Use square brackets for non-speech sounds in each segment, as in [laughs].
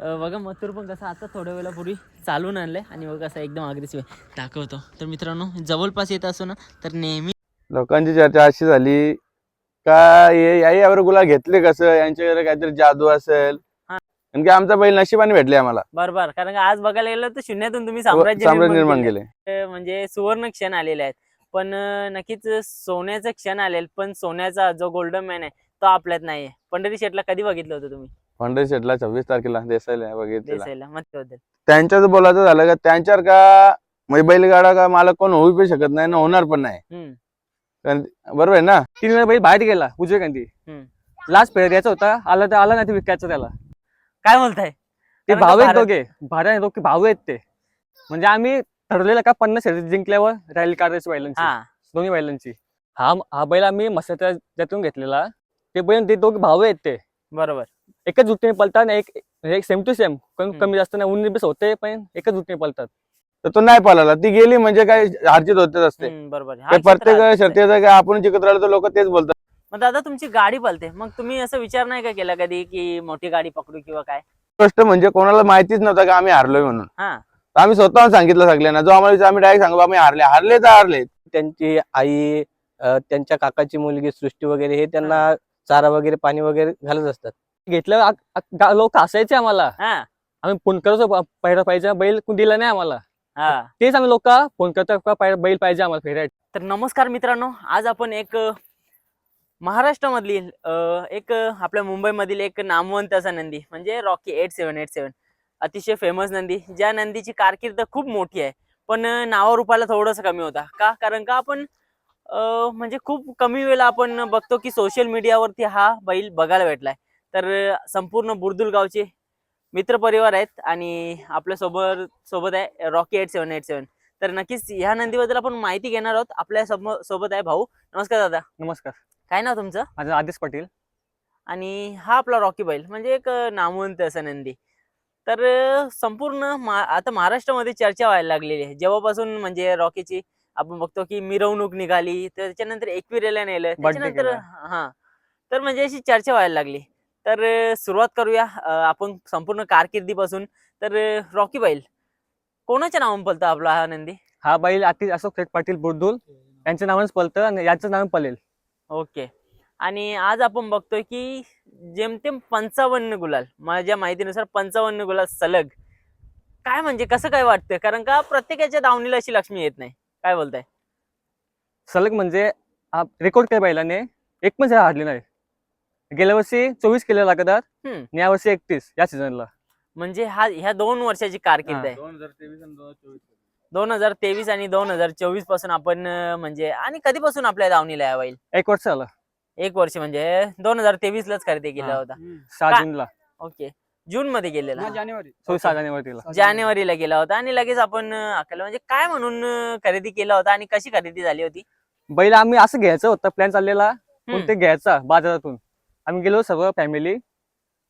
बघा मथुर पण कसं आता थोड्या वेळापूर्वी चालून आणलंय आणि बघा कसं एकदम अग्रेसिव्ह दाखवतो. तर मित्रांनो जवळपास येत असो ना तर नेहमी लोकांची चर्चा अशी झाली का हे याही यावर गुलाल घेतले कसं? यांच्याकडे काहीतरी जादू असेल. हा. कारण की आमचा बैल नशिबाने भेटले आम्हाला. बरोबर. कारण का आज बघायला गेलं तर शून्यातून तुम्ही साम्राज्य साम्राज्य निर्माण. केले. अं, म्हणजे सुवर्ण क्षण आलेले आहेत. पण अं, नक्कीच सोन्याचा क्षण आलेल पण सोन्याचा जो गोल्डन मॅन आहे तो आपल्यात नाहीये. पंढरी शेटला कधी बघितलं होतं तुम्ही? फंडे शेटला सव्वीस तारखेला देसाईला बघितलेला देसाईला मग त्यांच्याच बोलायचं झालं का त्यांच्यावर का म्हणजे बैलगाडा का मालक कोण होऊ पण शकत नाही ना होणार पण नाही. बरोबर आहे ना? तीन वेळा बैल बाहेर गेला उजव्या कांदी. लास्ट फेर द्यायचा होता आला तर आला नाही विकायचं त्याला. काय बोलताय? ते भाऊ आहेत दोघे. भाड्या दोघे भाऊ आहेत ते. म्हणजे आम्ही ठरवलेलं का पन्नास शर्यत जिंकल्यावर रॅली काढायची बैलांची. दोन्ही बैलांची. हा हा बैल आम्ही मसाच्या ज्यातून घेतलेला. ते बैल ते दोघे भाऊ आहेत ते. बरोबर. एकच जुटीने पलतात आणि एक एक सेम टू सेम. कमी जास्त नाही उन्नीस होते पण एकच जुटीने पलतात तर तो नाही पळाला. ती गेली म्हणजे काय हारजीत होतेच असते. बरोबर. हा प्रत्येक आहे. शर्तीचं काय आपण जिंकत राहिलो तर लोक तेच बोलतात. मग दादा तुमची गाडी पलते मग तुम्ही असं विचार नाही का केला कधी की मोठी गाडी पकडू किंवा काय? गोष्ट म्हणजे कोणाला माहितीच नव्हतं की आम्ही हारलोय म्हणून. हा. आम्ही स्वतःहून सांगितलं सगळ्यांना. जो आम्हाला विचार- आम्ही डायरेक्ट सांगू आम्ही हारले. हारले तर हारले. त्यांची आई त्यांच्या काकाची मुलगी सृष्टी वगैरे हे त्यांना चारा वगैरे पाणी वगैरे घालत असतात. घेतलं लोक हसायचे आम्हाला. हा. आम्ही फोन करतो पहिला पाहिजे बैल दिला नाही आम्हाला. हा. तेच आम्ही लोक फोन करतो बैल पाहिजे आम्हाला फेऱ्या तर नमस्कार मित्रांनो आज आपण एक महाराष्ट्रामधील एक आपल्या मुंबईमधील एक नामवंत असा नंदी म्हणजे Rocky eight seven eight seven अतिशय फेमस नंदी ज्या नंदीची कारकीर्द खूप मोठी आहे पण नावारूपाला थोडंसं कमी होता. का? कारण का आपण म्हणजे खूप कमी वेळा आपण बघतो की सोशल मीडियावरती हा बैल बघायला भेटलाय. तर संपूर्ण बुरदुल गावचे मित्रपरिवार आहेत आणि आपल्यासोबत सोबत आहे Rocky eight seven eight seven तर नक्कीच ह्या नंदीबद्दल आपण माहिती घेणार आहोत. आपल्यासोबत आहे भाऊ. नमस्कार दादा. नमस्कार. काय नाव तुमचं? माझं आदेश पाटील. आणि हा आपला रॉकी बैल म्हणजे एक नामवंत असं नंदी. तर संपूर्ण मा आता महाराष्ट्रामध्ये चर्चा व्हायला लागलेली आहे. जेव्हापासून म्हणजे रॉकीची आपण बघतो की मिरवणूक निघाली तर त्याच्यानंतर एकविरेला नेलं त्याच्यानंतर. हा तर म्हणजे अशी चर्चा व्हायला लागली. तर सुरुवात करूया. आपण संपूर्ण कारकिर्दीपासून. तर रॉकी बैल. कोणाच्या नावाने पलतो आपला हा नंदी? हा बैल आतिश अशोक शेठ पाटील बुर्दुल यांच्या नावानेच पलतं आणि याचं नाव पलेल ओके. आणि आज आपण बघतोय की जेमतेम पंचावन्न गुलाल माझ्या माहितीनुसार पंचावन्न गुलाल सलग. काय म्हणजे कसं काय वाटतं कारण का प्रत्येकाच्या दावणीला अशी लक्ष्मी येत नाही. काय बोलताय? सलग म्हणजे रेकॉर्ड केल्या बैलाने एक पण हारली नाही गेल्या वर्षी चोवीस केले लगातार हम्म. आणि या वर्षी एकतीस या सीझनला म्हणजे हा ह्या दोन वर्षाची कारकीर्द आहे. दोन हजार तेवीस आणि दोन हजार चोवीसपासून आपण अं, म्हणजे आणि कधीपासून आपल्या दावणीला बैल? एक वर्ष झाला. एक वर्ष म्हणजे दोन हजार तेवीस लाच खरेदी केला हा. होता. सहा का- जूनला. ओके. जून मध्ये गेलेला जानेवारी. चोवीस सहा जानेवारीला. जानेवारीला गेला होता आणि लगेच आपण अं, अकरा म्हणजे काय म्हणून अं, खरेदी केला होता आणि कशी खरेदी झाली होती? बैल आम्ही असं घ्यायचं होतं प्लॅन चाललेला. पण. ते घ्यायचा बाजारातून. आम्ही गेलो सर्व फॅमिली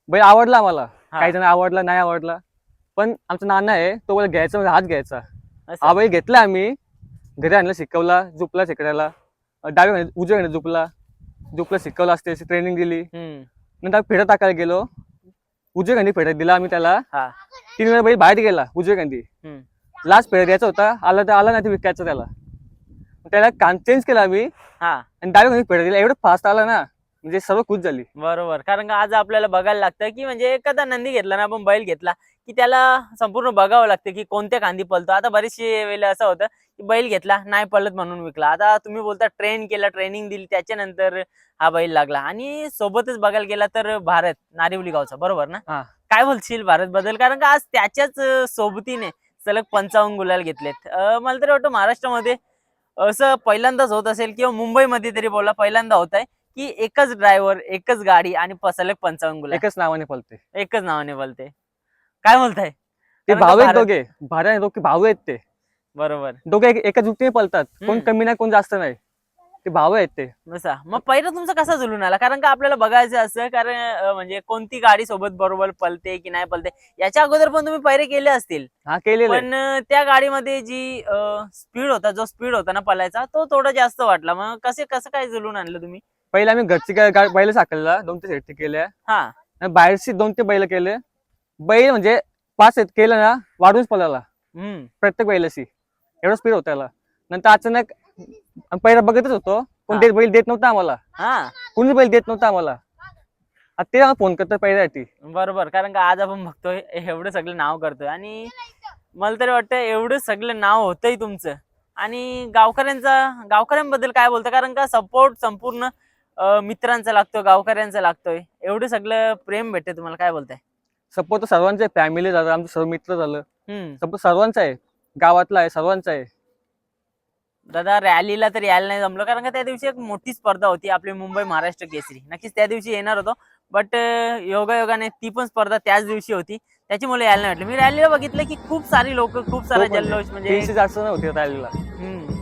बैल आवडला आम्हाला. काही जण आवडला नाही आवडला. पण आमचा नाना आहे तो बैल घ्यायचा म्हणजे हात घ्यायचा. हा बैल घेतला आम्ही. घरी आणला शिकवला झुपला शिकवायला डाव्या घाणी उजव्या झुपला. झुपला शिकवला असते ट्रेनिंग दिली. नंतर फेटा टाकायला गेलो. उजव्या गांधी फेटा दिला आम्ही त्याला. हा. तीन वेळा बैल बाहेर गेला उजव्या गांधी. लास्ट फेटा द्यायचा होता. आला तर आला नाही विकायचा त्याला. त्याला कान चेंज केला आम्ही. हा. आणि डाव्या गांधी फेटा दिला. एवढं फास्ट आला ना. म्हणजे सर्व खुश झाली. बरोबर. कारण का आज आपल्याला बघायला लागतं की म्हणजे एखादा नंदी घेतला ना आपण बैल घेतला की त्याला संपूर्ण बघावं लागतं की कोणत्या खांदी पळतो. आता बरेचसे वेळेला असं होतं की बैल घेतला नाही पळत म्हणून विकला. आता तुम्ही बोलता ट्रेन केला ट्रेनिंग दिली त्याच्यानंतर हा बैल लागला. आणि सोबतच बघायला गेला तर भारत नारिवली गावचा. बरोबर ना. काय बोलशील भारत बद्दल? कारण का आज त्याच्याच सोबतीने सलग पंचावन्न गुलाल घेतलेत. मला तरी वाटतं महाराष्ट्रामध्ये असं पहिल्यांदाच होत असेल किंवा मुंबईमध्ये तरी बोला पहिल्यांदा होत आहे की एकच ड्रायव्हर एकच गाडी आणि प- सलग पंचावन्न गुलाल एकच नावाने पलते एकच नावाने बोलते काय बोलताय? ते कारण का भाऊ आहेत भारत- दोघे. आणि दोघे भाऊ आहेत ते. बरोबर. दोघे एक- एका जुटीने पलतात कोण हम्म. कमी नाही कोण जास्त नाही. ते भाऊ आहेत ते. बसा. मग पहिलं तुमचं कसा जुलून आला? कारण का आपल्याला बघायचं असं कारण अं, म्हणजे कोणती गाडी सोबत बरोबर पलते की नाही पलते याच्या अगोदर पण तुम्ही पैरे केले असतील. हा केलेलं. आहे. पण अं, त्या गाडीमध्ये जी स्पीड होता जो स्पीड होता ना पलायचा तो थोडा जास्त वाटला. मग कसे कसं काय जुलून आणलं तुम्ही? पहिले आम्ही घरची गा- गा- बैल साकारला दोन ते सेट केल्या. हा. आणि बाहेरची दोन ते बैल केले. बैल म्हणजे पास केलं ना वाढूनच पळाला. हम्म. प्रत्येक बैलाशी. एवढं स्पीड होता याला नंतर अचानक आम्ही पहिला बघतच होतो पण हा. ते बैल देत नव्हता आम्हाला. हा. कोणी बैल देत नव्हता आम्हाला. आता ते आम्हाला फोन करतो पहिल्यासाठी. बरोबर कारण का आज आपण बघतोय एवढं सगळं नाव करतोय. आणि मला तरी वाटतं एवढं सगळं नाव होतंय तुमचं. आणि गावकऱ्यांचा गावकऱ्यांबद्दल काय बोलतं? कारण का सपोर्ट संपूर्ण मित्रांचा लागतो गावकऱ्यांचा लागतोय. एवढं सगळं प्रेम भेटते तुम्हाला काय बोलताय? तर सर्वांचं आहे फॅमिली झालं आमचं सर्व मित्र झालं. हम्म. सपोर्ट सर्वांचं आहे गावातला आहे सर्वांचा आहे. दादा रॅलीला तर यायला नाही जमलं कारण का त्या दिवशी एक मोठी स्पर्धा होती आपली मुंबई महाराष्ट्र केसरी. नक्कीच त्या दिवशी येणार होतो बट योगायोगाने ती पण स्पर्धा त्याच दिवशी होती. त्याच्यामुळे यायला नाही वाटलं मी रॅलीला बघितलं की खूप सारी लोक खूप सारा म्हणजे जल्लोष म्हणजे तीनशे चारशे नाही होते रॅलीला हम्म.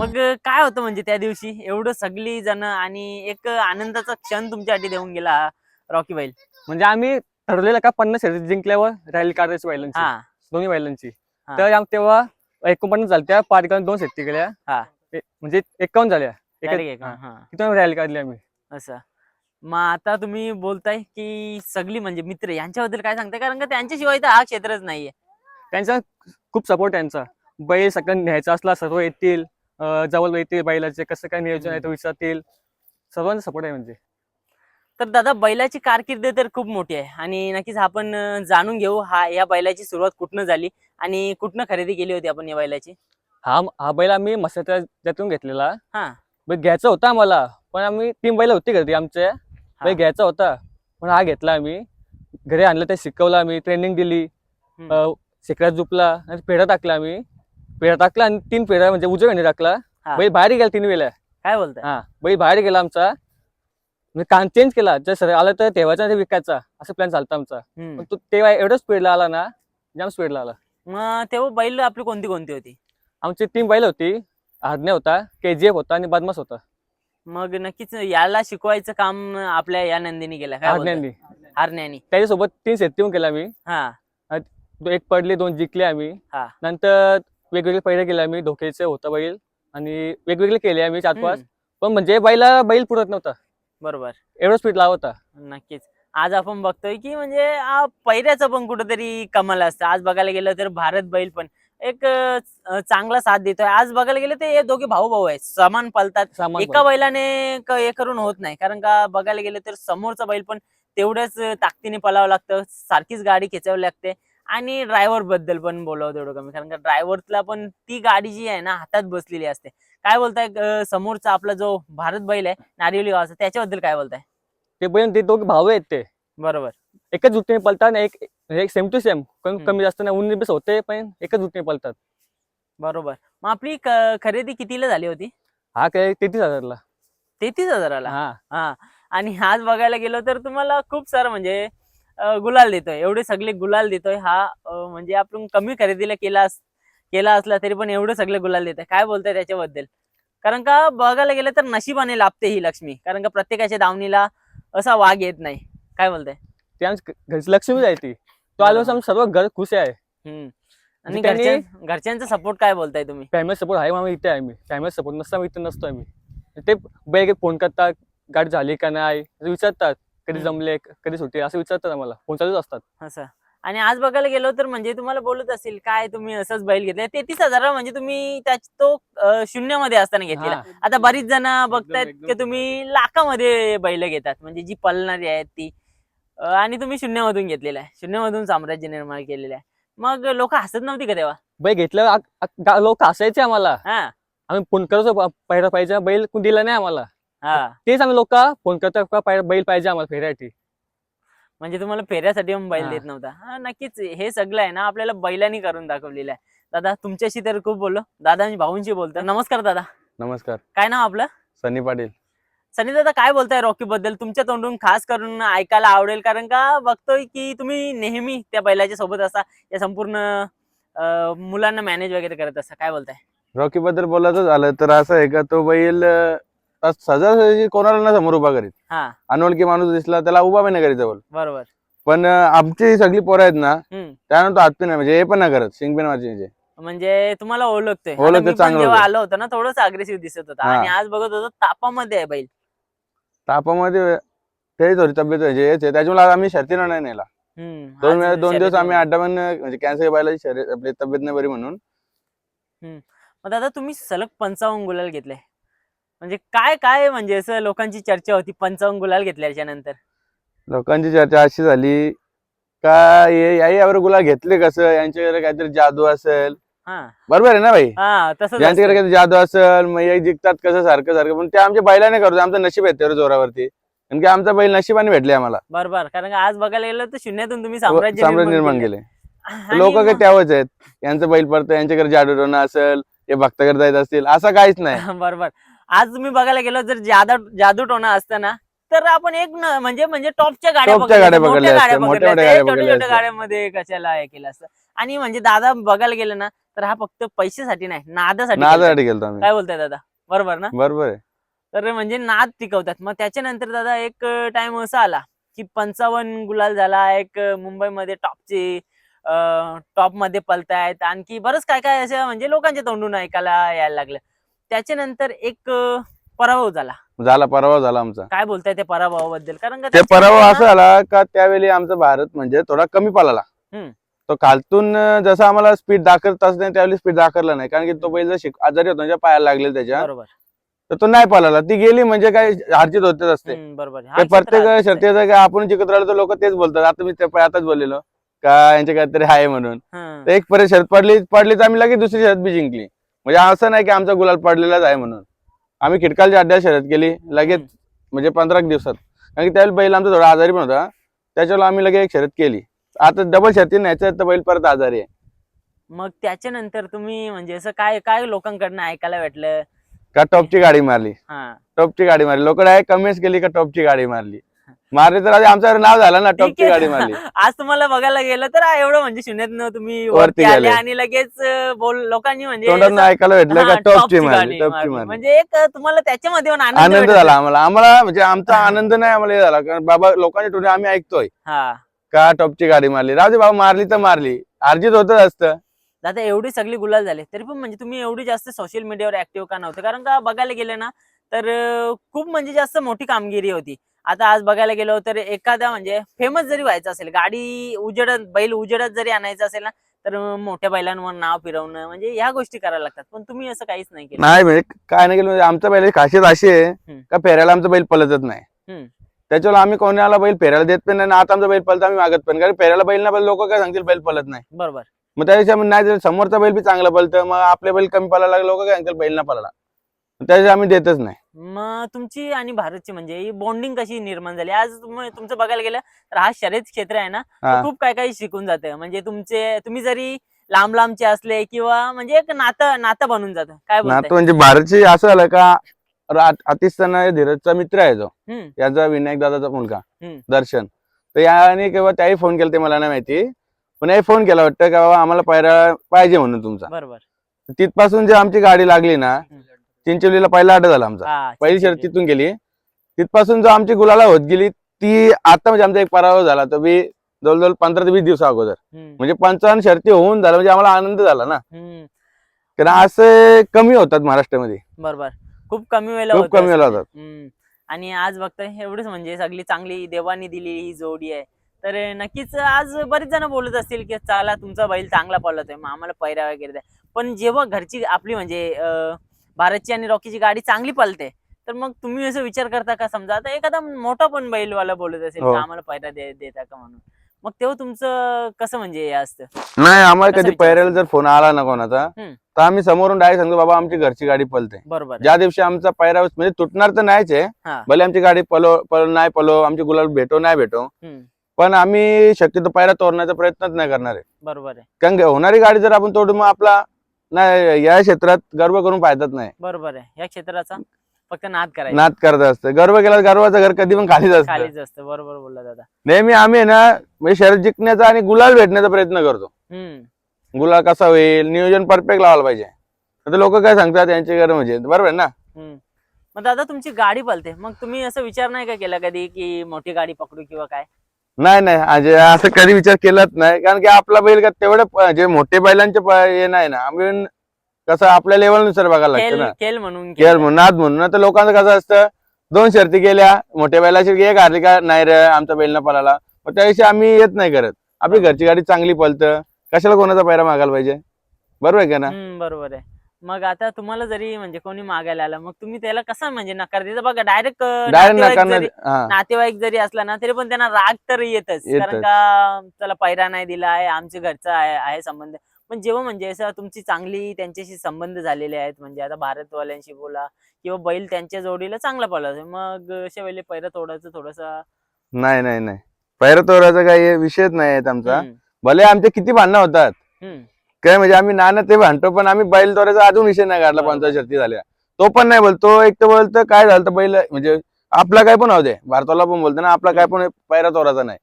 मग काय होतं म्हणजे त्या दिवशी? एवढं सगळी जण आणि एक आनंदाचा क्षण तुमच्यासाठी देऊन गेला रॉकी बैल. म्हणजे आम्ही ठरवलेलं का पन्नास शर्यती जिंकल्यावर रॅली काढायची बैलांची. हा. दोन्ही बैलांची. हा. तर आम- तेव्हा एकोणपन्नास झाल्या पारिकाने दोन शेती केल्या. हा. ए- म्हणजे एकावन्न झाल्या. एका- direct एक, हा. हा. तिथून रॅली काढली आम्ही. असं. मग आता तुम्ही बोलताय की सगळी म्हणजे मित्र यांच्याबद्दल काय सांगताय? कारण का त्यांच्याशिवाय तर हा क्षेत्रच नाहीये. त्यांचा खूप सपोर्ट त्यांचा बैल सगळं न्यायचा असला सर्व येतील. जवळ येतील बैलाचे कसं काय नियोजन आहे ते विचारतील. सर्वांचा सपोर्ट आहे म्हणजे. तर दादा बैलाची कारकीर्द तर खूप मोठी आहे. आणि नक्कीच आपण जाणून घेऊ हा या बैलाची सुरुवात कुठनं झाली आणि कुठनं खरेदी केली होती आपण या बैलाची? हा हा बैल आम्ही मसाच्या घेतलेला. हा. बैल घ्यायचा होता आम्हाला पण आम्ही तीन बैल होती घरी आमच्या बैल घ्यायचा होता पण हा घेतला आम्ही. घरी आणलं ते शिकवलं आम्ही ट्रेनिंग दिली. शिकऱ्यात झुपला पेढा टाकला आम्ही. पेढा टाकला आणि तीन पेढा म्हणजे उजव्या हाणी टाकला. हा. बैल बाहेर गेला तीन वेळा काय बोलताय? हा बैल बाहेर गेला आमचा. म्हणजे कान चेंज केला. जर सर आला तर ठेवायचा आणि ते विकायचा. असं प्लॅन चालता आमचा. हम्म. पण तो तेव्हा एवढं स्पीडला आला ना जाम स्पीडला आला. मग तेव्हा बैल आपली कोणती कोणती होती? आमची तीन बैल होती. आज्ञा होता के जी एफ होता आणि बदमास होता. मग नक्कीच याला शिकवायचं काम आपल्या या नंदीने केलं. काय बोलताय? हरण्यानी. त्याच्यासोबत तीन शेती केला आम्ही. हा. एक पडले दोन जिंकले आम्ही. हा. नंतर वेगवेगळे पैरे केले आम्ही धोक्याचे होता बैल आणि वेगवेगळे केले आम्ही चार पाच. पण म्हणजे बैला बैल पुरत नव्हता. बरोबर. एवढं स्पीड लावत होता. नक्कीच. आज आपण बघतोय की म्हणजे आ, पैऱ्याचं पण कुठंतरी कमाल असतं. आज बघायला गेलं तर भारत बैल पण एक चांगला साथ देतोय. आज बघायला गेलं तर हे दोघे भाऊ भाऊ आहेत. समान पलतात. एका बैलाने हे करून होत नाही. कारण का बघायला गेलं तर समोरचा बैल पण तेवढ्याच ताकदीने पलावं लागतं. सारखीच गाडी खेचावी लागते. आणि ड्रायव्हरबद्दल पण बोलावं तेवढं कमी. कारण का ड्रायव्हरला पण ती गाडी जी आहे ना हातात बसलेली असते. काय बोलताय समोरचा आपला जो भारत बैल आहे नारिवली गावाचा त्याच्याबद्दल काय बोलताय? ते बैल ते दोघे भाऊ आहेत ते. बरोबर. एकच जुटीने पलतात एक एक सेम टू सेम. कमी जास्त नाही उन्नीस बीस होते पण एकच जुटीने पलतात. बरोबर. मग आपली खरेदी कितीला झाली होती? हा काय तेहतीस हजारला. तेहतीस हजाराला? हा. हा. आणि आज बघायला गेलो तर तुम्हाला खूप सारं म्हणजे गुलाल देतोय. एवढे सगळे गुलाल देतोय. हा म्हणजे आपण कमी खरेदीला केला केला असला तरी पण एवढं सगळे गुलाल देतोय. काय बोलताय त्याच्याबद्दल? कारण का बघायला गेलं तर नशिबाने लाभते ही लक्ष्मी. कारण का प्रत्येकाच्या दावणीला असा वाघ येत नाही. काय बोलताय? ते आमच्या घरची लक्ष्मी आहे ती. तो आलो सर्व घर खुश आहे. आणि घरच्यांचा सपोर्ट काय बोलताय तुम्ही? फॅमिली सपोर्ट आहे आम्ही इथे आहे आम्ही फॅमिली सपोर्ट नसता इथे नसतो आम्ही ते बैल फोन करतात गाडी झाली का नाही विचारतात. कधी. जमले कधी सुट्टी असं विचारतात आम्हाला. फोन चालूच असतात. असं. आणि आज बघायला गेलो तर म्हणजे तुम्हाला बोलत असेल काय तुम्ही असंच बैल घेतले? तेहतीस हजार म्हणजे तुम्ही तो अं, शून्यामध्ये असताना घेतलेला. आता बरीच जण बघतायत. की तुम्ही लाखामध्ये बैल घेतात. म्हणजे जी पलणारी आहेत ती. आणि तुम्ही शून्यामधून घेतलेला आहे. शून्यामधून साम्राज्य निर्माण केलेलं आहे. मग लोक हसत नव्हती का तेव्हा? बैल घेतलं लोक हसायचे आम्हाला. हा. आम्ही फोन करतो पहिला पाहिजे बैल कोण दिला नाही आम्हाला. हा. तेच आम्ही लोक फोन करतो का पाय- बैल पाहिजे आम्हाला फेऱ्यासाठी. म्हणजे तुम्हाला फेऱ्यासाठी पण बैल हा. देत नव्हता. हा नक्कीच हे सगळं आहे ना आपल्याला बैलांनी करून दाखवलेलं आहे. दादा तुमच्याशी तर खूप बोललो. दादा आणि भाऊंशी बोलतो. नमस्कार दादा. नमस्कार. काय नाव आपलं? सनी पाटील. सनी दादा काय बोलताय रॉकी बद्दल? तुमच्या तोंडून खास करून ऐकायला आवडेल कारण का बघतोय की तुम्ही नेहमी त्या बैलाच्या सोबत असा या संपूर्ण अं, मुलांना मॅनेज वगैरे करत असा. काय बोलताय? रॉकी बद्दल बोलायचं झालं तर असं आहे का तो बैल अं, सहजासहजी कोणाला ना समोर उभा करीत. हा. अनोळखी माणूस दिसला त्याला उभा पण नाही करीत जवळ. बरोबर. पण अं, आमची सगळी पोरं आहेत ना हम्म. त्यानंतर हात नाही म्हणजे हे पण नाही करत शिंग पण वाचायचे म्हणजे तुम्हाला ओळखतोय. आता ओळखतोय मी पण चांगलं जेव्हा ओळखतोय. आलो होतो ना थोडंच अग्रेसिव्ह दिसत होता. हा. आणि आज बघत होतो तापामध्ये आहे बैल. तापामध्ये ते थोडी तब्येत म्हणजे हेच आहे. त्याच्यामुळे आज आम्ही शर्तीनं नाही नेला. हम्म. दोन आज वेळा दोन दिवस आम्ही होती. अड्डा पण म्हणजे कॅन्सर शर्यत आपली तब्येत नाही बरी म्हणून. मग दादा तुम्ही सलग पंचावन्न गुलाल घेतले. म्हणजे काय काय म्हणजे असं लोकांची चर्चा होती पंचावन्न गुलाल घेतल्याच्या नंतर? लोकांची चर्चा अशी झाली का हे याही यावर गुलाल घेतले कसं? यांच्याकडे काहीतरी जादू असेल. हा. बरोबर आहे ना भाई हा यांच्याकडे. काहीतरी जादू असेल मग हे जिंकतात कसं सारखं सारखं. पण ते आमच्या बैलाने करतो आमचं नशीब आहे त्यावर जोरावरती. कारण की आमचा बैल नशिबाने भेटले आम्हाला. बरोबर. कारण आज बघायला गेलं तर शून्यातून तुम्ही साम्राज्य साम्राज्य निर्माण केलं. लोक काही त्यावच आहेत. यांचं बैल पडतं यांच्याकडे जादू असेल हे भक्ताकडे जायचं असतील असं काहीच नाही. [laughs] बरोबर. आज तुम्ही बघायला गेलो जर जादा जादू टोना असतं ना तर आपण एक न- म्हणजे म्हणजे टॉपच्या गाड्या गाड्या छोट्या छोट्या. गाड्यामध्ये कशाला हे केलं असतं. आणि म्हणजे दादा बघायला गेलं ना तर हा फक्त पैशासाठी नाही नादासाठी. नादासाठी आम्ही. काय बोलताय दादा? बरोबर ना? बरोबर आहे. तर म्हणजे नाद टिकवतात. मग त्याच्यानंतर दादा एक टाइम असा आला की पंचावन्न गुलाल झाला एक मुंबईमध्ये टॉपचे टॉपमध्ये पलतायत. आणखी बरंच काय काय असं म्हणजे लोकांच्या तोंडून ऐकायला यायला लागलं. त्याच्यानंतर एक पराभव झाला. झाला पराभव झाला आमचा. काय बोलताय त्या पराभवाबद्दल? कारण का ते पराभव असं झाला का त्यावेळी आमचा भारत म्हणजे थोडा कमी पळाला. हम्म. तो खालतून अं, जसं आम्हाला स्पीड दाखवत नाही त्यावेळी स्पीड दाखवला नाही. कारण की तो बैल जर शिक- आजारी होता म्हणजे पायाला लागले त्याच्या. बरोबर. तर तो नाही पळाला. ती गेली म्हणजे काय हारजीत होतेच असते. हम्म, बरोबर. हा ते क्षेत्र प्रत्येक आहे. शर्तीचं काय आपण जिंकत राहिलो तर लोक तेच बोलतात. आता मी त्या आताच बोललेलो. का यांचे काहीतरी आहे म्हणून. हं. तर एक परत शर्त पडली पडली तर आम्ही लगेच दुसरी शर्त बी जिंकली. म्हणजे असं नाही की आमचा गुलाल पडलेलाच आहे म्हणून. आम्ही खिडकालच्या अड्ड्यात शर्यत केली लगेच. म्हणजे पंधरा दिवसात. कारण की त्यावेळी बैल आमचा थोडा आजारी पण होता. त्याच्यावर आम्ही लगेच एक शर्यत केली. आता डबल शर्ती न्यायचं तर बैल परत आजारी आहे. मग त्याच्यानंतर तुम्ही म्हणजे असं काय काय लोकांकडनं ऐकायला भेटलं? का टॉपची गाडी मारली? हा. टॉपची गाडी मारली. लोक डायरेक्ट कमेंट्स केली का टॉपची गाडी मारली? मारली तर आधी आमचं नाव झालं ना टॉपची. गाडी मारली [laughs] आज तुम्हाला बघायला गेलं तर एवढं म्हणजे शून्यात तुम्ही वरती वरती आले गेले. आणि लगेच बोल लोकांनी म्हणजे असं- ऐकायला भेटलं हा, का टॉपची टॉपची मारली गाडी टॉपची मारली. मारली. म्हणजे एक तुम्हाला त्याच्यामध्ये पण आनंद आनंद भेटत झाला. आम्हाला. आम्हाला म्हणजे आमचा आनंद नाही आम्हाला हे झाला. कारण बाबा लोकांच्या टोने आम्ही ऐकतोय. हा. का टॉपची गाडी मारली? राहू दे बाबा मारली तर मारली. अर्जित होतच असतं. दादा एवढी सगळी गुलाल झाले. तरी पण म्हणजे तुम्ही एवढी जास्त सोशल मीडियावर ऍक्टिव्ह का नव्हते? कारण का बघायला गेलं ना तर अं, खूप म्हणजे जास्त मोठी कामगिरी होती. आता आज बघायला गेलो तर एखादा म्हणजे फेमस जरी व्हायचं असेल गाडी उजेडत बैल उजेडत जरी आणायचं असेल ना तर मोठ्या बैलांवर नाव फिरवणं म्हणजे ह्या गोष्टी करायला लागतात. पण तुम्ही असं काहीच नाही केलं. नाही म्हणजे काय नाही केलं म्हणजे आमच्या बैलाची खासियत अशी आहे. का फेऱ्याला आमचा बैल पलतच नाही. त्याच्यावर आम्ही कोणाला बैल फेरायला देत पण नाही आता आमचा बैल पलत आम्ही मागत पण कारण फेऱ्याला बैल ना लोक काय सांगतील बैल पलत नाही. बरोबर. मग त्याच्या नाही समोरचा बैल बी चांगला पलतं मग आपले बैल कमी पळायला लागले लोक काय सांगतील बैल ना पळाला त्याच्या आम्ही देतच नाही. मग तुमची आणि भारतची म्हणजे ही बॉन्डिंग कशी निर्माण झाली? आज तुम- तुमचं बघायला गेलं तर हा शर्यत क्षेत्र आहे ना हा. खूप काय काही शिकून जातं. म्हणजे तुमचे तुम्ही जरी लांब लांबचे असले किंवा म्हणजे एक नातं नातं बनून जातं. काय ना बोलताय? तो म्हणजे भारतची असं झालं का अतिस्ताना धीरजचा मित्र आहे जो. हम्म, याचा विनायक दादाचा मुलगा हम्म. दर्शन. तर याने किंवा त्याही फोन केला ते मला नाही माहिती. पण याही फोन केला वाटतं का बाबा आम्हाला पायरा पाहिजे म्हणून तुमचा. बरोबर. तिथपासून जे आमची गाडी लागली ना हम्म. चिंचोलीला पहिला अड्डा झाला आमचा. पहिली आहे, शर्यत तिथून गेली. तिथपासून जो आमची गुलाला होत गेली ती आता म्हणजे आमचा एक पराभव झाला. तो बी जवळजवळ पंधरा ते वीस दिवसा अगोदर. म्हणजे पंचावन्न शर्ती होऊन झाला म्हणजे आम्हाला आनंद झाला ना. कारण असे कमी होतात महाराष्ट्रामध्ये. बरोबर. खूप कमी वेळेला खूप कमी वेळेला. होतात. आणि आज बघताय एवढंच म्हणजे सगळी चांगली देवानी दिलेली ही जोडी आहे. तर नक्कीच आज बरेच जण बोलत असतील की चला तुमचा बैल चांगला पळतोय मग आम्हाला पैरा वगैरे द्या. पण जेव्हा घरची आपली म्हणजे भारतची आणि रॉकीची गाडी चांगली पळते तर मग तुम्ही असं विचार करता का? समजा आता एखादा मोठा पण बैलवाला बोलत असेल हो. की आम्हाला पैरा दे देता का म्हणून? मग तेव्हा तुमचं कसं म्हणजे हे असतं? नाही आम्हाला कसा कधी विचार पैऱ्याला जर फोन आला ना कोणाचा हम्म. तर आम्ही समोरून डायरेक्ट सांगतो बाबा आमची घरची गाडी पलते. बरोबर आहे. ज्या दिवशी आमचा पैरा म्हणजे तुटणार तर नाहीच आहे. भले आमची गाडी पलो पलो नाही पलो आमची गुलाल भेटो नाही भेटो हम्म, पण आम्ही शक्यतो पैरा तोडण्याचा प्रयत्नच नाही करणार आहे. बरोबर आहे. कारण होणारी गाडी जर आपण तोडू मग आपला नाही या क्षेत्रात गर्व करून फायदाच नाही. बरोबर आहे. या क्षेत्राचा फक्त नाद करायचा. नाद करत असतं. गर्व केला तर गर्वाचं घर कधी पण खालीच असतं. खालीच असतं. बरोबर बोलला दादा. नेहमी आम्ही आहे ना म्हणजे शर्यत जिंकण्याचा आणि गुलाल भेटण्याचा प्रयत्न करतो. हम्म. गुलाल कसा होईल? नियोजन परफेक्ट लावायला पाहिजे. आता लोक काय सांगतात यांचे घर म्हणजे? बरोबर आहे ना? हम्म. मग दादा तुमची गाडी पळते. मग तुम्ही असं विचार नाही का केला कधी की मोठी गाडी पकडू किंवा काय? नाही नाही म्हणजे असं कधी विचार केलाच नाही. कारण की आपला बैल का तेवढे जे मोठे बैलांचे प- हे नाही ना. आम्ही कसं आपल्या लेवलनुसार बघायला लागतं खेळ ना. खेळ म्हणून केअर केलं. म्हणून नाद म्हणून. आता लोकांचं कसं असतं दोन शर्ती गेल्या मोठ्या बैलाची एक हारली का नाही रे आमचा बैल ना पळाला. मग त्याविषयी आम्ही येत नाही करत. आपली घरची गाडी चांगली पळतं. कशाला कोणाचा पैरा मागायला पाहिजे? बरोबर आहे का ना? हम्म, बरोबर आहे. मग आता तुम्हाला जरी म्हणजे कोणी मागायला आलं मग तुम्ही त्याला कसा म्हणजे नकार देता? बघा डायरेक्ट डायरेक्ट नकार हा. नातेवाईक जरी असला ना तरी पण त्यांना राग तर येतच. कारण. का त्याला पैरा नाही दिला आहे आमच्या घरचा आहे आहे संबंध. पण जेव्हा म्हणजे असं तुमची चांगली त्यांच्याशी संबंध झालेले आहेत म्हणजे आता भारतवाल्यांशी बोला किंवा बैल त्यांच्या जोडीला चांगला पळला मग अशा वेळेला पैरा तोडायचं थोडस नाही नाही नाही. पैरा तोराचा काही विषयच नाही आहेत आमचा. भले आमचे किती भांडणं होतात काय म्हणजे आम्ही नाना ते भांडतो पण आम्ही बैल तोराचा अजून विषय नाही काढला. पंचायत शर्ती झाल्या. तो पण नाही बोलतो एक तर बोलतो काय झालं तर बैल म्हणजे आपला काय पण दे भारताला पण बोलतो ना आपला काय पण पैरा तोराचा नाही.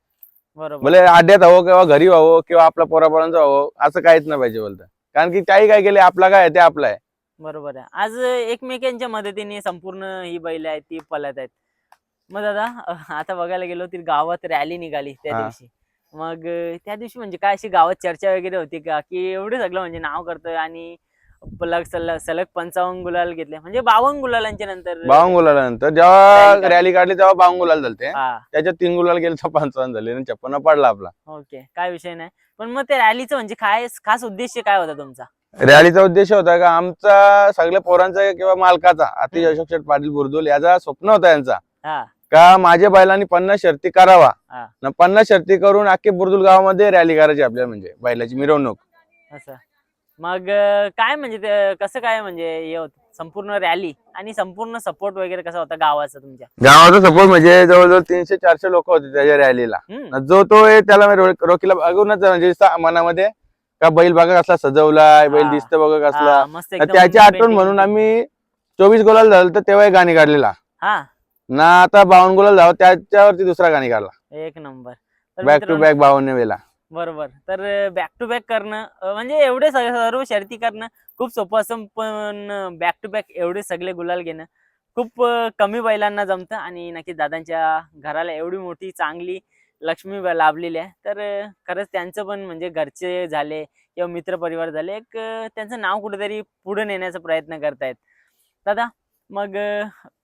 बरोबर. भले आड्यात हवं किंवा घरी व्हावं किंवा आपल्या पोरापोरांचं व्हावं असं काहीच नाही पाहिजे बोलतं. कारण की त्याही काय केले आपला काय आहे ते आपला आहे. बरोबर आहे. आज एकमेकांच्या मदतीने संपूर्ण ही बैल आहेत ती पळत आहेत. मग दादा आता बघायला गेलो तर गावात रॅली निघाली त्या. दिवशी. मग त्या दिवशी म्हणजे काय अशी गावात चर्चा वगैरे होती का? की एवढं सगळं म्हणजे नाव करतोय आणि पलग सलग सलग पंचावन्न गुलाल घेतले. म्हणजे बावन्न गुलालांच्या नंतर बावन्न गुलाला नंतर रॅली जेव्हा. रॅली काढली तेव्हा बावन्न गुलाल झालते. हा. त्याच्यात तीन गुलाल गेले तर पंचावन्न झाले आणि छप्पन्न पडला आपला. ओके. काय विषय नाही. पण मग ते रॅलीचं म्हणजे काय खास उद्देश काय होता तुमचा? रॅलीचा उद्देश होता का आमचा सगळ्या पोरांचा किंवा मालकाचा अतिश अशोक शेठ पाटील बुरदुल याचा स्वप्न होता यांचा. हा. का माझ्या बैलांनी पन्नास शर्ती करावा? हा. न पन्नास शर्ती करून अख्खे बुरदुल गावामध्ये रॅली करायची आपल्याला म्हणजे बैलाची मिरवणूक. असं. मग अं, काय म्हणजे ते कसं काय म्हणजे हे होत? संपूर्ण रॅली आणि संपूर्ण सपोर्ट वगैरे कसा होता गावाचा तुमच्या? गावाचा सपोर्ट म्हणजे जवळजवळ तीनशे चारशे लोक होते त्याच्या रॅलीला हम्म. जो तो त्याला मी रो- रोकीला बघूनच म्हणजे सा- मनामध्ये का बैल बघा कसला सजवलाय बैल हा. दिसत बघा कसला हा, मस्त तर एकदम त्याची आठवण painting म्हणून. आम्ही चोवीस गुलाल झालं तर तेव्हा एक गाणी काढलेला हा. ना आता बावन्न गुलाल झालं त्याच्यावरती दुसरा गाणी काढला. एक नंबर. तर बॅक टू बॅक बावन्न वेळेला बरोबर. तर बॅक टू बॅक करणं म्हणजे एवढे सर्व शर्ती करणं खूप सोपं असं पण बॅक टू बॅक एवढे सगळे गुलाल घेणं खूप कमी बैलांना जमतं आणि नक्कीच दादांच्या घराला एवढी मोठी चांगली लक्ष्मी लाभलेली आहे. तर खरंच त्यांचं पण म्हणजे घरचे झाले किंवा मित्रपरिवार झाले एक त्यांचं नाव कुठेतरी पुढे नेण्याचा प्रयत्न करतायत. दादा मग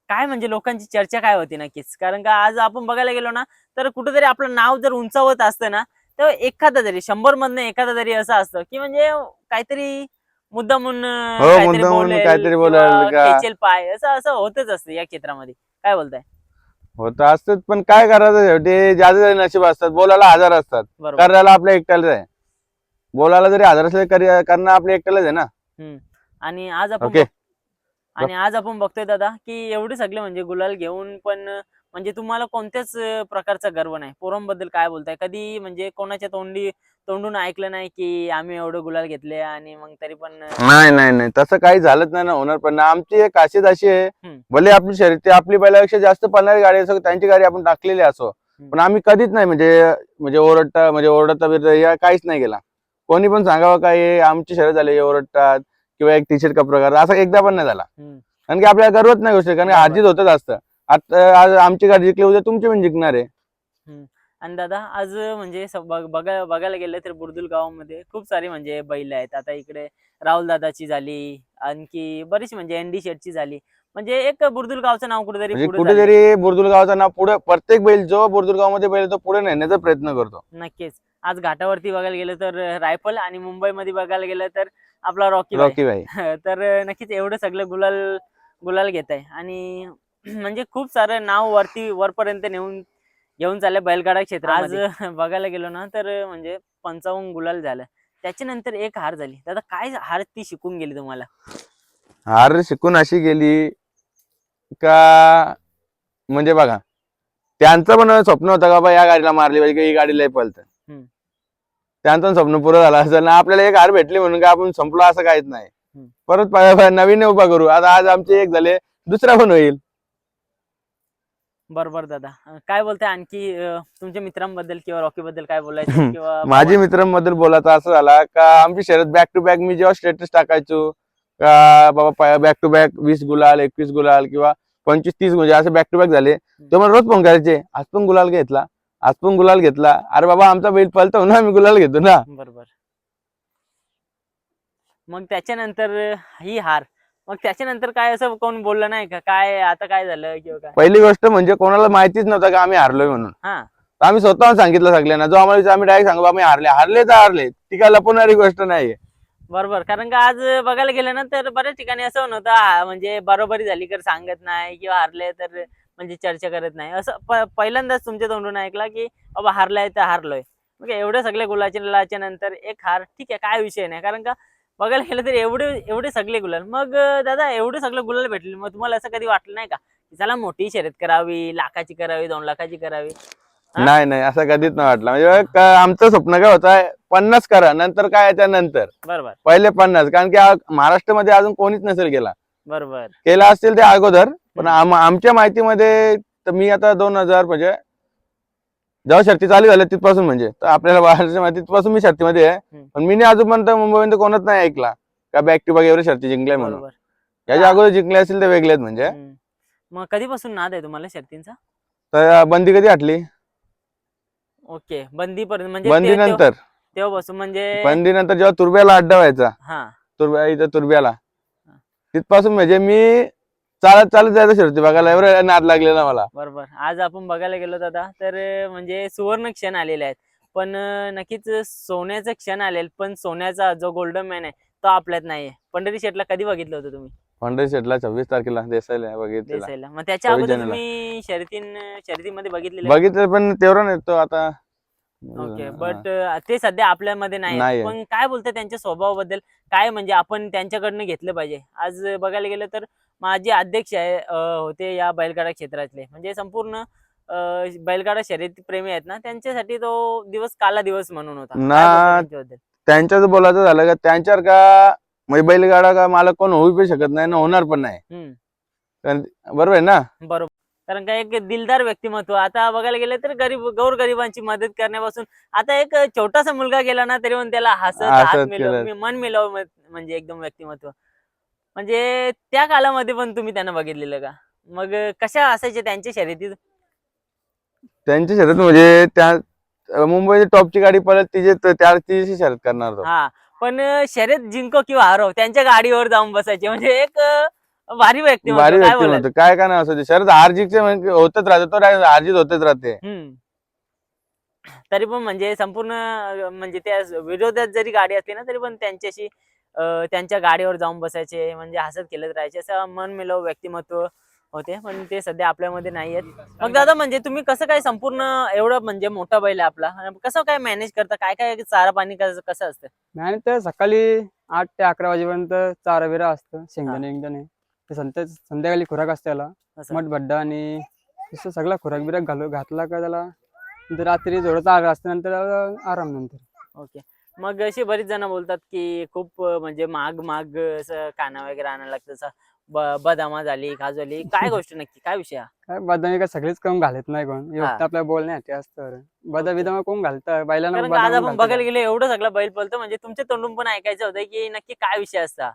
काय म्हणजे लोकांची चर्चा काय होती नक्कीच? कारण का आज आपण बघायला गेलो ना तर कुठेतरी आपलं नाव जर उंचावत असतं ना तर एखादा तरी शंभर मधनं एखादा तरी असं असतं की म्हणजे काहीतरी मुद्दा म्हणून हो, काहीतरी बोलेल? खेचेल पाय असं असं होतच असतं या क्षेत्रामध्ये. काय बोलताय? होतं असतात पण काय करायचं शेवटी? ज्याचे नशीब असतात बोलायला हजार असतात. करायला आपल्या एकट्यालाच आहे. बोलायला जरी हजार असले करणं आपल्या एकट्यालाच आहे ना. आणि आज आपण आणि आज आपण बघतोय दादा की एवढे सगळे म्हणजे गुलाल घेऊन पण म्हणजे तुम्हाला कोणत्याच प्रकारचा गर्व नाही. पोरांबद्दल काय बोलताय? कधी म्हणजे कोणाच्या तोंडी तोंडून ऐकलं नाही की आम्ही एवढे गुलाल घेतले आणि मग तरी पण नाही नाही नाही. तसं काही झालंच नाही ना होणार पण. आमची एक खासियत अशी आहे. भले आपली शर्यती आपली बैलापेक्षा जास्त पळणारी गाडी असो त्यांची गाडी आपण टाकलेली असो. पण आम्ही कधीच नाही म्हणजे म्हणजे ओरडता म्हणजे ओरडता काहीच नाही केला. कोणी पण सांगावं काय हे आमची शर्यत झाली ओरडतात. किंवा एक टी शर्ट का प्रकार असा एकदा पण नाही झाला. कारण की आपल्याला गर्वच नाही गोष्ट कारण की होतच असतं. आता आज आमची गाडी जिंकली उद्या तुमची पण जिंकणार आहे. आणि दादा आज म्हणजे बघ- बघायला गेलं तर बुरदुल गावामध्ये खूप सारी म्हणजे बैल आहेत. आता इकडे राहुल दादाची झाली आणखी बरीचशी म्हणजे एनडी शेटची झाली. म्हणजे एक बुरदुल गावचं नाव कुठेतरी म्हणजे. कुठेतरी बुरदुल गावाचं नाव पुढे प्रत्येक बैल जो बुरदुल गावामध्ये बैल तो पुढे नेण्याचा प्रयत्न करतो. नक्कीच. आज घाटावरती बघायला गेलं तर रायफल आणि मुंबईमध्ये बघायला गेलं तर आपला रॉकी रॉकी भाई [laughs] तर नक्कीच एवढं सगळं गुलाल गुलाल घेत आहे. आणि [clears throat] म्हणजे खूप सारं नाव वरती वरपर्यंत नेऊन घेऊन चाललंय बैलगाडा क्षेत्र आज [laughs] बघायला गेलो ना तर म्हणजे पंचावन्न गुलाल झालं. त्याच्यानंतर एक हार झाली. दादा काय हार ती शिकून गेली तुम्हाला? हार शिकून अशी गेली का म्हणजे बघा त्यांचं पण स्वप्न होतं का बा या गाडीला मारली पाहिजे की ही गाडी लय पळतं. त्यांचं स्वप्न पुरं झालं असेल ना आपल्याला एक हार भेटली म्हणून का आपण संपलो असं काहीच नाही. परत नवीन उभा करू. आता आज आमचे एक झाले दुसरा पण होईल. बरोबर दादा. काय बोलताय आणखी तुमच्या मित्रांबद्दल किंवा रॉकी बद्दल काय बोलायचं किंवा [laughs] माझी मित्रांबद्दल बोलायचं असं झाला का आमची शर्यत बॅक टू बॅक मी जेव्हा स्टेटस टाकायचो का बाबा बॅक टू बॅक वीस गुलाल एकवीस गुलाल किंवा पंचवीस तीस म्हणजे असं बॅक टू बॅक झाले. मला रोज फोन करायचे. आज पण गुलाल घेतला. आज पण गुलाल घेतला. अरे बाबा आमचा बैल पळतो ना आम्ही गुलाल घेतो ना. बरोबर. मग त्याच्यानंतर ही हार. मग त्याच्यानंतर काय असं कोण बोललं नाही का? काय आता काय झालं किंवा काय? पहिली गोष्ट म्हणजे कोणाला माहितीच नव्हतं का आम्ही हारलोय म्हणून. हा. तर आम्ही स्वतःहून सांगितलं सगळ्यांना. जो आम्हाला विचार- आम्ही डायरेक्ट सांगू आम्ही हारले. हारले तर हारले. ती काय लपवणारी गोष्ट नाही बरोबर. कारण का आज बघायला गेलं ना तर बऱ्याच ठिकाणी असं होऊन होतं हा, म्हणजे बरोबरी झाली तर सांगत नाही किंवा हारले तर म्हणजे चर्चा करत नाही. असं प- पहिल्यांदाच तुमच्या तोंडून ऐकला की बाबा हारलाय तर हारलोय. मग एवढ्या सगळ्या गुलाच्या नंतर एक हार ठीक आहे काय विषय नाही. कारण का बघायला गेलं तर एवढे एवढे सगळे गुलाल. मग दादा एवढे सगळे गुलाल भेटले. मग तुम्हाला असं कधी वाटलं नाही का? की चला मोठी शर्यत करावी लाखाची करावी दोन लाखाची करावी? नाही नाही असं कधीच नाही वाटलं. म्हणजे आमचं स्वप्न काय होतं पन्नास करा नंतर काय त्यानंतर बरोबर. पहिले पन्नास. कारण की महाराष्ट्रामध्ये अजून कोणीच नसेल गेला. बरोबर. केला असतील ते अगोदर पण आम- आमच्या माहितीमध्ये तर मी आता दोन हजार म्हणजे जेव्हा शर्ती चालू झाल्या तिथपासून म्हणजे तर आपल्याला बाहेरच्या माहिती तिथपासून मी शर्तीमध्ये आहे. हम्म. पण मी अजूनपर्यंत मुंबईमध्ये कोणच नाही ऐकला. का बॅक टू बॅक एवढे शर्ती जिंकल्या म्हणून. बरोबर. याच्या अगोदर जिंकले असतील ते वेगळेच म्हणजे. हम्म. मग कधीपासून नाद आहे तुम्हाला शर्तींचा? तर बंदी कधी हटली? ओके. बंदी पर्यंत म्हणजे बंदी तेव्हा- नंतर तेव्हापासून म्हणजे बंदी नंतर जेव्हा तुरब्याला अड्डा व्हायचा. हा. तुरब्या इथं तुरब्याला. तिथपासून म्हणजे मी चालत चालत जायचं शर्ती बघायला. एवढं नाद लागलेला मला. बरोबर. आज आपण बघायला गेलो दादा तर म्हणजे सुवर्ण क्षण आलेले आहेत. पण नक्कीच सोन्याचा क्षण आलेल पण सोन्याचा जो गोल्डन मॅन आहे तो आपल्यात नाहीये. पंढरी शेटला कधी बघितलं होतं तुम्ही? पंढरी शेटला सव्वीस तारखेला देसायला देसाईला. मग त्याच्या सव्वीस अगोदर जानेला. तुम्ही शर्यतीन शर्यतीमध्ये बघितलेले बघितलं पण तेवढं नाही तो आता ओके. बट ते सध्या आपल्यामध्ये नाही. पण काय बोलतं त्यांच्या स्वभावाबद्दल? काय म्हणजे आपण त्यांच्याकडनं घेतलं पाहिजे? आज बघायला गेलं तर माझे अध्यक्ष आहे अं, होते या बैलगाडा क्षेत्रातले. म्हणजे संपूर्ण अं, बैलगाडा शर्यती प्रेमी आहेत ना? त्यांच्यासाठी तो दिवस काला दिवस म्हणून होता. काय ना- बोलता त्यांच्याबद्दल? त्यांच्याच बोलायचं झालं का? त्यांच्यावर का? म्हणजे बैलगाडा का मला कोण होऊ पण शकत नाही ना? होणार पण नाही. हम्म. कारण बरोबर आहे ना? बरोबर. कारण का एक दिलदार व्यक्तिमत्व. आता बघायला गेलं तर गरीब गोरगरिबांची मदत करण्यापासून आता एक छोटासा मुलगा गेला ना तरी पण त्याला हसत हात मिळव मन मिळव म्हणजे एकदम व्यक्तिमत्व. म्हणजे त्या कालामध्ये पण तुम्ही त्यांना बघितलेलं का? मग कशा असायचे त्यांच्या शर्यतीत? त्यांची शर्यत म्हणजे त्या मुंबईची टॉपची गाडी परत तिचे त्या तिची शर्यत करणार तो. हा पण शर्यत जिंको किंवा हारो त्यांच्या गाडीवर जाऊन बसायचे. म्हणजे एक भारी व्यक्तिमत्व भारी काय व्यक्ती? म्हणतो. काय काय नाही असं शर्यत हारजीतचे म्हणजे होतच राहते तो direct हारजीत होतच राहते. तरी पण म्हणजे संपूर्ण म्हणजे त्या विरोधात जरी गाडी असली ना तरी पण त्यांच्याशी अं, त्यांच्या गाडीवर जाऊन बसायचे म्हणजे हसत खेळत राहायचे असं मन मिळव व्यक्तिमत्व होते. पण ते सध्या आपल्यामध्ये नाही आहेत मग दादा म्हणजे तुम्ही कसं काय संपूर्ण एवढं म्हणजे मोठा बैल आहे आपला आणि कसं काय मॅनेज करता? काय काय चारा पाणी कसं कसं असतं? आणि तर सकाळी आठ ते अकरा वाजेपर्यंत चारा बिरा असतं शेंगदाणे शेंगदाणे ते संध्या संध्याकाळी खुराक असते त्याला. मठ भड्डा आणि तसं सगळा खुराक बिराक घालू घातला का त्याला? नंतर रात्री थोडासा आराम असतं नंतर आराम नंतर. ओके. मग अशी बरीच जण बोलतात की खूप म्हणजे माग माग असं काना वगैरे आणायला लागतं. बदामा झाली काजू झाली. काय गोष्ट नक्की? काय विषय? काय बदामी काय सगळेच कम घालत नाही कोण? आपल्या बोलण्यासाठी असतं बदा बिदामा कोण घालतं? बैलांना का बघायला गेलो एवढं सगळं बैल पळतं. म्हणजे तुमच्या तोंडून पण ऐकायचं होतं की नक्की काय विषय असता?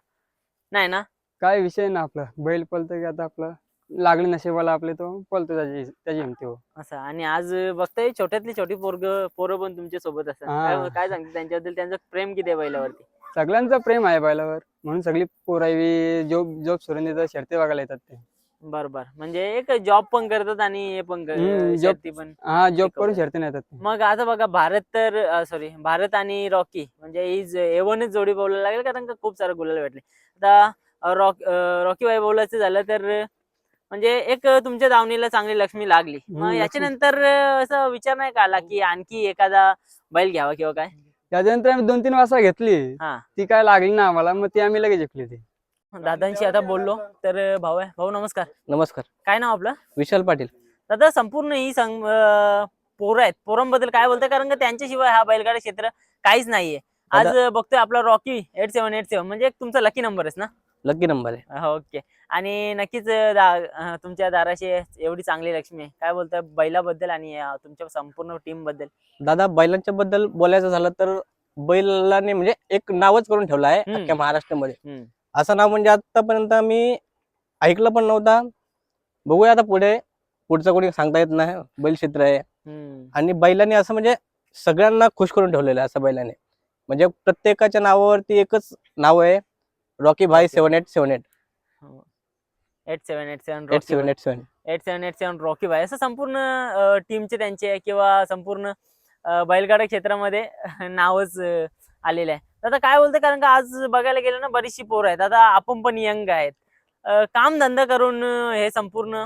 नाही ना? काय विषय ना आपला. बैल पळतं की आता आपलं? लागले नशिबाला आपले तो पळतो त्याची त्याची हिमती हो. असं. आणि आज बघताय छोट्यातली छोटी पोरग पोरं पण तुमच्यासोबत असतात. हा. काय काय सांगते त्यांच्याबद्दल? त्यांचं प्रेम किती आहे बैलावरती? सगळ्यांचं प्रेम आहे बैलावर. म्हणून सगळी पोरावी जॉब जॉब सोडून देतात शर्ती बघायला येतात ते. बरोबर. म्हणजे एक जॉब पण करतात आणि हे पण कर- हम्म, job- शर्ती पण हा जॉब. करून शर्ती नाही येतात ते. मग आता बघा भारत तर सॉरी भारत आणि रॉकी. म्हणजे ही एवनच जोडी बोलायला लागेल कारण का खूप सारं गुलाल भेटले. आता रॉक रॉकी बाई बोलायचं झालं तर म्हणजे एक तुमच्या दावणीला चांगली लक्ष्मी लागली. हम्म, मग. याच्यानंतर असं विचार नाही का आला की आणखी एखादा बैल घ्यावा किंवा काय? त्याच्यानंतर आम्ही दोन तीन वाजता घेतली. हा. ती काय लागली ना आम्हाला मग ती आम्ही लगेच जिंकली ती. दादांशी आता बोललो तर भाऊ आहे. भाऊ नमस्कार. नमस्कार. काय नाव आपलं? विशाल पाटील. दादा संपूर्ण ही संग अं, पोरं आहेत. पोरांबद्दल काय बोलताय? कारण का त्यांच्याशिवाय हा बैलगाडा क्षेत्र काहीच नाहीये. आज बघतोय आपला Rocky eight seven eight seven. म्हणजे एक तुमचा लकी नंबर ना? लकी नंबर आहे. हो, ओके आणि नक्कीच दा- अं, तुमच्या दाराशी एवढी चांगली लक्ष्मी आहे. काय बोलताय? बैलाबद्दल आणि अं, तुमच्या संपूर्ण टीमबद्दल. दादा बैलांच्या बद्दल बोलायचं झालं तर बैलाने म्हणजे एक नावच करून ठेवलं आहे हम्म. अख्ख्या महाराष्ट्रामध्ये. हम्म. असं नाव म्हणजे आतापर्यंत मी ऐकलं पण नव्हता. बघूया आता पुढे. पुढचं कोणी सांगता येत नाही. बैल क्षेत्र आहे. हम्म. आणि बैलाने असं म्हणजे सगळ्यांना खुश करून ठेवलेलं आहे असं बैलाने. म्हणजे प्रत्येकाच्या नावावरती एकच नाव आहे. रॉकी भाई सेव्हन एट सेव्हन एट. हो. Eight seven eight seven eight seven eight seven. Eight seven eight seven Rocky bye असं संपूर्ण टीमचे त्यांचे किंवा संपूर्ण बैलगाडा क्षेत्रामध्ये [laughs] नावच आलेलं आहे. आता काय बोलते कारण का आज बघायला गेलं ना बरीचशी पोरं आहेत. आता आपण पण यंग आहेत. काम धंदा करून हे संपूर्ण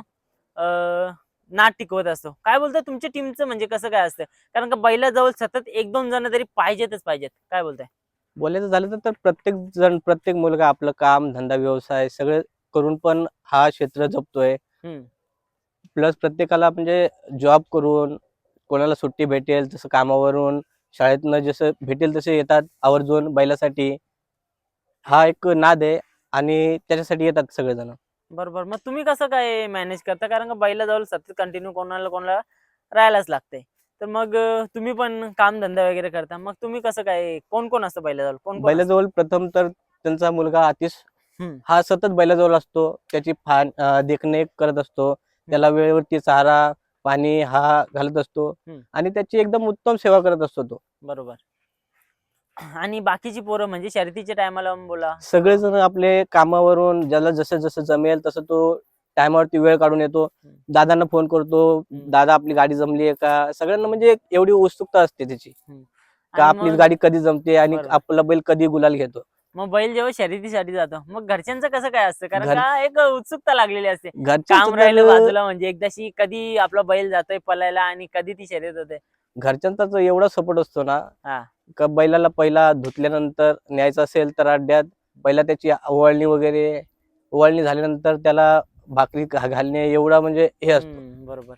नाट टिकवत असतो. काय बोलतोय? तुमच्या टीमचं म्हणजे कसं काय असतं? कारण का बैलाजवळ सतत एक दोन जण तरी पाहिजेतच पाहिजेत. काय बोलताय? बोलायचं झालं तर- प्रत्येक जण प्रत्येक मुलगा आपलं काम धंदा व्यवसाय सगळं करून पण हा क्षेत्र जपतोय. प्लस प्रत्येकाला म्हणजे जॉब करून कोणाला सुट्टी भेटेल तसं कामावरून शाळेतनं जसं भेटेल तसे येतात आवर्जून बैलासाठी. हा एक नाद आहे आणि त्याच्यासाठी येतात सगळेजण. बरोबर. मग तुम्ही कसं काय मॅनेज करता? कारण का बैलाजवळ सतत कंटिन्यू कोणाला कोणाला राहायलाच लागतंय. तर मग तुम्ही पण काम धंदा वगैरे करता. मग तुम्ही कसं काय कोण कोण असतं बैलाजवळ? कोण कोण असतं? बैलाजवळ प्रथम तर त्यांचा मुलगा आतिश. हम्म. हा सतत बैलाजवळ असतो. त्याची फान अं, देखरेख करत असतो. त्याला वेळेवरती चारा पाणी हा घालत असतो. हम्म. आणि त्याची एकदम उत्तम सेवा करत असतो तो. बरोबर. आणि बाकीची पोरं म्हणजे शर्यतीच्या टायमाला बोला. सगळेजण आपले कामावरून ज्याला जसं जसं जमेल तसं तो टायमावरती वेळ काढून येतो. दादांना फोन करतो. दादा आपली गाडी जमली आहे का? सगळ्यांना म्हणजे एवढी उत्सुकता असते त्याची. का आपली गाडी कधी जमते आणि. आपला बैल कधी गुलाल घेतो? मग बैल जेव्हा शर्यतीसाठी जातो मग घरच्यांचं कसं काय असतं? कारण का एक उत्सुकता लागलेली असते. काम राहिलं बाजूला म्हणजे एकदाशी कधी आपला बैल जातोय पलायला आणि कधी ती शर्यत होते. घरच्यांचा एवढा सपोर्ट असतो ना. का बैलाला पहिला धुतल्यानंतर न्यायचं असेल तर अड्ड्यात पहिला त्याची ओवाळणी वगैरे ओवाळणी झाल्यानंतर त्याला भाकरी घा- घालणे एवढा म्हणजे हे असतो. हम्म, बरोबर.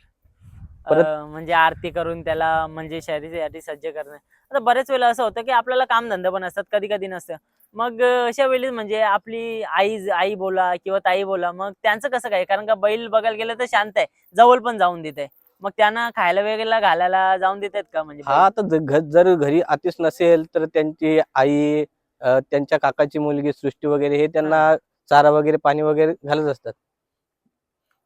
परत- अं, म्हणजे आरती करून त्याला म्हणजे शर्यतीसाठी सज्ज करणे. आता बरेच वेळा असं होतं की आपल्याला काम धंदा पण असतात कधी कधी नसतं. मग अं, अशा वेळी म्हणजे आपली आई आई बोला किंवा ताई बोला मग त्यांचं कसं काय? कारण का बैल बघायला गेलं तर शांत आहे. जवळ पण जाऊन देत आहे मग त्यांना खायला वगैरे घालायला जाऊन देतात का म्हणजे हा ज- घ- जर घरी आतिश नसेल तर त्यांची आई अं, त्यांच्या काकाची मुलगी सृष्टी वगैरे हे त्यांना चारा वगैरे पाणी वगैरे घालत असतात.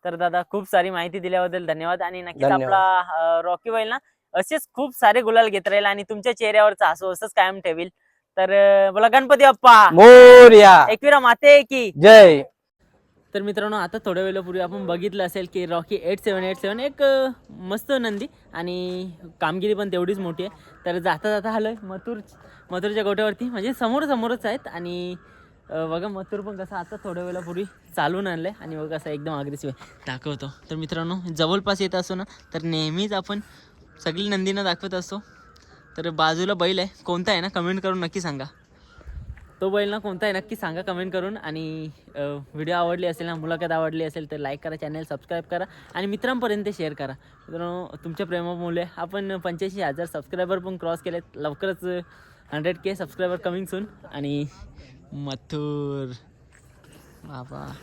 तर दादा खूप सारी माहिती दिल्याबद्दल धन्यवाद. आणि नक्कीच. आपला रॉकी बैल ना असेच खूप सारे गुलाल घेत राहील आणि तुमच्या चेहऱ्यावरचा हसू असंच कायम ठेवील. तर बोला गणपती बाप्पा. मोर्या. एकविरा माते की. जय. तर मित्रांनो आता थोड्या वेळापूर्वी आपण बघितलं असेल की Rocky eight seven eight seven एक मस्त नंदी आणि कामगिरी पण तेवढीच मोठी आहे. तर जाता जाता आलोय मथुर मथुरच्या गोट्यावरती म्हणजे समोर समोरच आहेत आणि बघा मथुर पण कसं आता थोड्या वेळापूर्वी चालून आणलंय. आणि बघा कसं एकदम अग्रेसिव्ह दाखवतो. तर मित्रांनो जवळपास येत असो ना तर नेहमीच आपण सगळी नंदीनं दाखवत असतो. तर बाजूला बैल आहे. कोणता आहे ना? कमेंट करून नक्की सांगा. तो बैल ना कोणता आहे नक्की सांगा कमेंट करून. आणि व्हिडिओ आवडली असेल ना मुलाखत आवडली असेल तर लाईक करा चॅनल सबस्क्राईब करा. आणि मित्रांपर्यंत शेअर करा. मित्रांनो तुमच्या प्रेमामुळे आपण पंच्याऐंशी हजार सबस्क्रायबर पण क्रॉस केलेत. लवकरच hundred K subscriber coming soon आणि मथुर. बाबा.